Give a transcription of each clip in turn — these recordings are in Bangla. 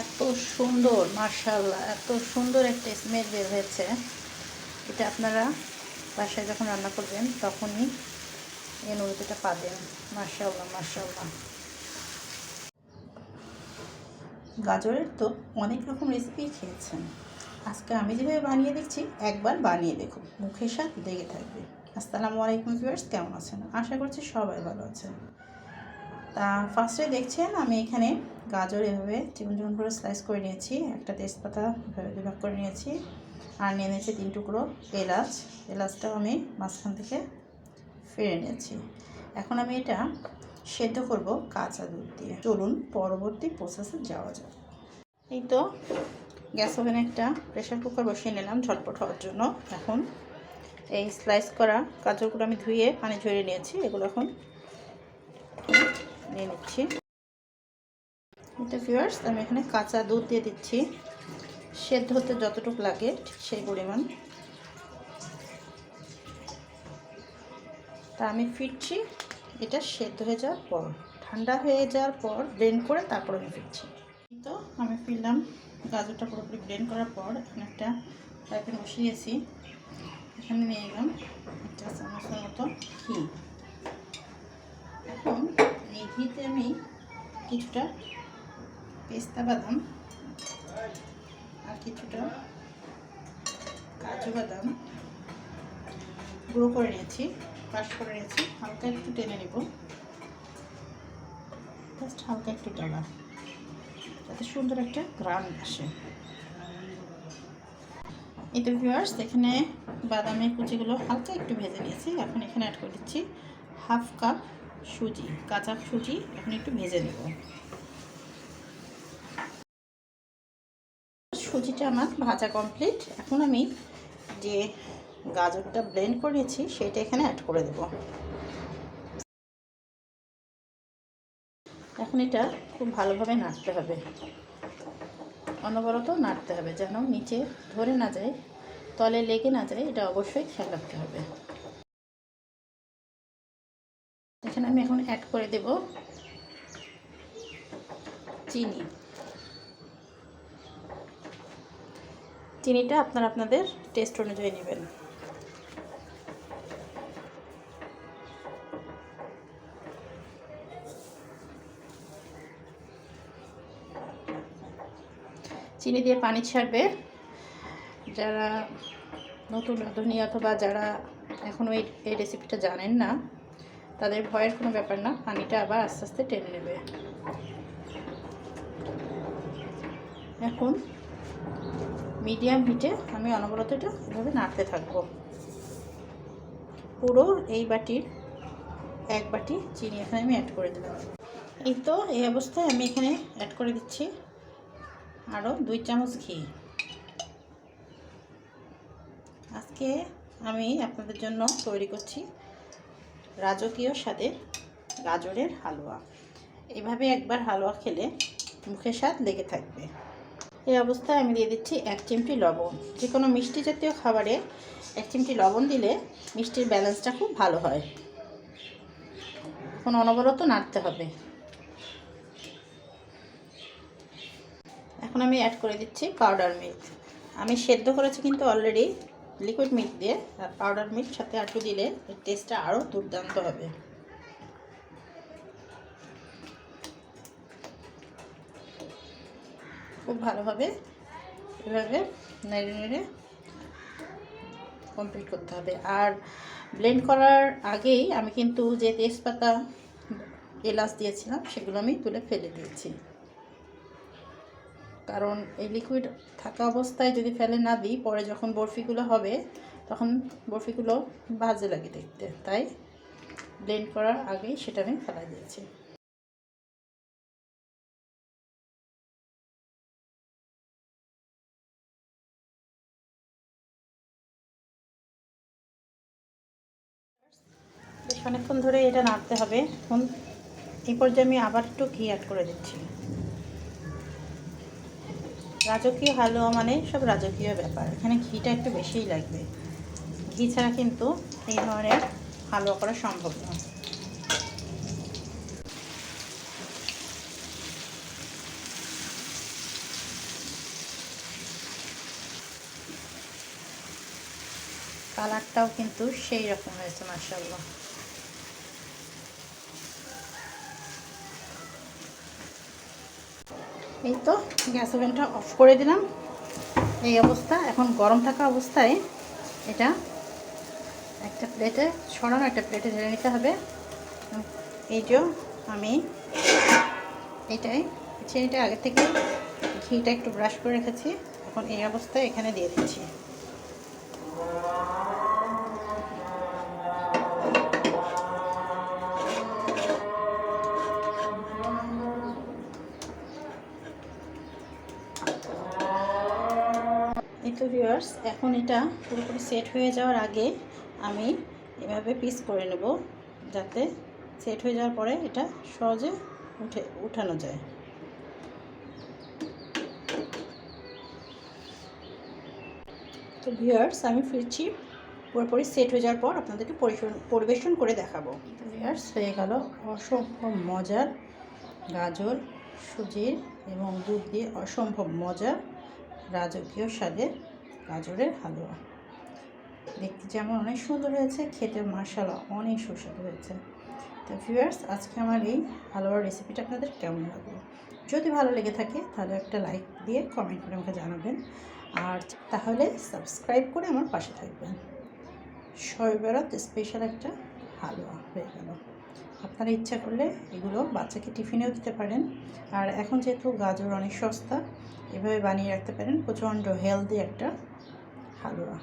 এত সুন্দর মার্শাল্লাহ এত সুন্দর একটা স্মেল বের হয়েছে। এটা আপনারা বাসায় যখন রান্না করবেন, তখনই এই অনুভূতিটা পাবেন মার্শাল্লাহ মার্শাল্লাহ গাজরের তো অনেক রকম রেসিপি খেয়েছেন। আজকে আমি যেভাবে বানিয়ে দেখছি, একবার বানিয়ে দেখুন। মুখের স্বাদ লেগে থাকবে। আসসালামু আলাইকুম ভিউয়ার্স কেমন আছেন? আশা করছি সবাই ভালো আছেন। তা ফার্স্টে দেখছেন, আমি এখানে গাজর এভাবে চিকন চিকন করে স্লাইস করে নিয়েছি। একটা তেজপাতা এভাবে দুভাগ করে নিয়েছি। আর নিয়ে নিয়েছি তিন টুকরো এলাচ। এলাচটাও আমি মাঝখান থেকে ফেড়ে নিয়েছি। এখন আমি এটা সেদ্ধ করব কাঁচা দুধ দিয়ে। চলুন পরবর্তী প্রসেসে যাওয়া যাক। এই তো গ্যাস ওভেনে একটা প্রেশার কুকার বসিয়ে নিলাম ঝটপট হওয়ার জন্য। এখন এই স্লাইস করা গাজরগুলো আমি ধুয়ে পানি ঝরিয়ে নিয়েছি। এগুলো এখন নিয়ে নিচ্ছি। ভিউয়ার্স আমি এখানে কাঁচা দুধ দিয়ে দিচ্ছি। সেদ্ধ হতে যতটুকু লাগে, ঠিক সেই পরিমাণ। তা আমি ফিরছি, এটা সেদ্ধ হয়ে যাওয়ার পর। ঠান্ডা হয়ে যাওয়ার পর ব্লেন্ড করে তারপর আমি ফিরছি। তো, আমি ফিরলাম। গাজরটা পুরোপুরি ব্লেন্ড করার পর এখানে একটা প্যাকেট বসিয়েছি এখানে নিয়ে এলাম একটা চামচের মতো ঘি। এখন এই ঘিতে আমি কিছুটা পেস্তা বাদাম আর কিছুটা কাজু বাদাম। গুঁড়ো করে নিয়েছি ক্রাশ করে নিয়েছি, হালকা একটু টেনে নেব। জাস্ট হালকা একটু টানা, যাতে সুন্দর একটা গ্রান আসে। এই তো ভিউয়ার্স এখানে বাদামের কুচিগুলো হালকা একটু ভেজে নিয়েছি। এখন এখানে অ্যাড করে দিচ্ছি হাফ কাপ সুজি, কাঁচা সুজি, এখন একটু ভেজে নেব। সুজিটা আমার ভাজা কমপ্লিট এখন আমি যে গাজরটা ব্লেন্ড করেছি, সেটা এখানে অ্যাড করে দেব। এখন এটা খুব ভালোভাবে নাড়তে হবে। অনবরত নাড়তে হবে যেন নিচে ধরে না যায়, তলে লেগে না যায়, এটা অবশ্যই খেয়াল রাখতে হবে। এখানে আমি এখন অ্যাড করে দেব চিনি। চিনিটা আপনারা আপনাদের টেস্ট অনুযায়ী নেবেন। চিনি দিয়ে পানি ছাড়বে। যারা নতুন রাঁধুনি অথবা যারা এখনও এই এই রেসিপিটা জানেন না, তাদের ভয়ের কোনো ব্যাপার না, পানিটা আবার আস্তে আস্তে টেনে নেবে। এখন মিডিয়াম হিটে আমি অনবরত এটা এভাবে নাড়তে থাকব। পুরো এই বাটির এক বাটি চিনি এখানে আমি অ্যাড করে দিলাম এই তো এই অবস্থায় আমি এখানে অ্যাড করে দিচ্ছি আরও দুই চামচ ঘি। আজকে আমি আপনাদের জন্য তৈরি করছি রাজকীয় স্বাদে গাজরের হালুয়া। এভাবে একবার হালুয়া খেলে মুখের স্বাদ লেগে থাকবে। এই অবস্থায় আমি দিয়ে দিচ্ছি এক চিমটি লবণ। যে কোনো মিষ্টি জাতীয় খাবারে এক চিমটি লবণ দিলে মিষ্টির ব্যালেন্সটা খুব ভালো হয়। এখন অনবরত নাড়তে হবে। এখন আমি অ্যাড করে দিচ্ছি পাউডার মিল্ক আমি সেদ্ধ করেছি কিন্তু অলরেডি লিকুইড মিল্ক দিয়ে, আর পাউডার মিল্ক সাথে একটু দিলে এর টেস্টটা আরও দুর্দান্ত হবে। খুব ভালোভাবে এভাবে নেড়ে নেড়ে কমপ্লিট করতে হবে। আর ব্লেন্ড করার আগেই আমি কিন্তু যে তেজপাতা, এলাচ দিয়েছিলাম, সেগুলো আমি তুলে ফেলে দিয়েছি। কারণ এই লিকুইড থাকা অবস্থায় যদি ফেলে না দিই, পরে যখন বরফিগুলো হবে, তখন বরফিগুলো বাজে লাগে দেখতে। তাই ব্লেন্ড করার আগেই সেটা আমি ফেলা দিয়েছি। অনেকক্ষণ ধরে এটা নাড়তে হবে। এখন এই পর্যায়ে আমি আবার একটু ঘি অ্যাড করে দিচ্ছি। রাজকীয় হালুয়া মানে সব রাজকীয় ব্যাপার। এখানে ঘিটা একটু বেশিই লাগবে। ঘি ছাড়া কিন্তু এই ধরনের হালুয়া করা সম্ভব নয় কালারটাও কিন্তু সেই রকম হয়েছে মার্শাল্লাহ এই তো গ্যাস ওভেনটা অফ করে দিলাম। এই অবস্থা, এখন গরম থাকা অবস্থায় এটা একটা প্লেটে, ছড়ানো একটা প্লেটে ঢেলে নিতে হবে। এইটাও আমি এটাই চিনিটা আগে থেকে ঘিটা একটু ব্রাশ করে রেখেছি। এখন এই অবস্থায় এখানে দিয়ে দিচ্ছি। তো ভিউয়ার্স এখন এটা পুরোপুরি সেট হয়ে যাওয়ার আগে আমি এভাবে পিস করে নেব, যাতে সেট হয়ে যাওয়ার পরে এটা সহজে উঠে, উঠানো যায়। তো ভিউয়ার্স আমি ফিরছি পুরোপুরি সেট হয়ে যাওয়ার পর আপনাদেরকে পরিবেশন করে দেখাবো। ভিউয়ার্স হয়ে গেল অসম্ভব মজার গাজর, সুজির এবং দুধ দিয়ে অসম্ভব মজার রাজকীয় স্বাদের গাজরের হালুয়া। দেখতে যেমন অনেক সুন্দর হয়েছে, খেতে মশালা অনেক সুস্বাদু হয়েছে। তো ভিউয়ার্স আজকে আমার এই হালুয়ার রেসিপিটা আপনাদের কেমন লাগল? যদি ভালো লেগে থাকে, তাহলে একটা লাইক দিয়ে কমেন্ট করে আমাকে জানাবেন। আর তাহলে সাবস্ক্রাইব করে আমার পাশে থাকবেন। শবে বেরত স্পেশাল একটা হালুয়া হয়ে গেল। আপনারা ইচ্ছা করলে এগুলো বাচ্চাকে টিফিনেও দিতে পারেন। আর এখন যেহেতু গাজর অনেক সস্তা, এভাবে বানিয়ে রাখতে পারেন। প্রচণ্ড হেলদি একটা হালুয়া।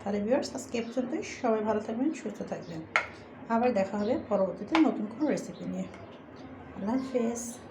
তাহলে ভিউয়ার্স আজকে এ পর্যন্তই। সবাই ভালো থাকবেন, সুস্থ থাকবেন। আবার দেখা হবে পরবর্তীতে নতুন কোনো রেসিপি নিয়ে। আল্লাহ হাফেজ।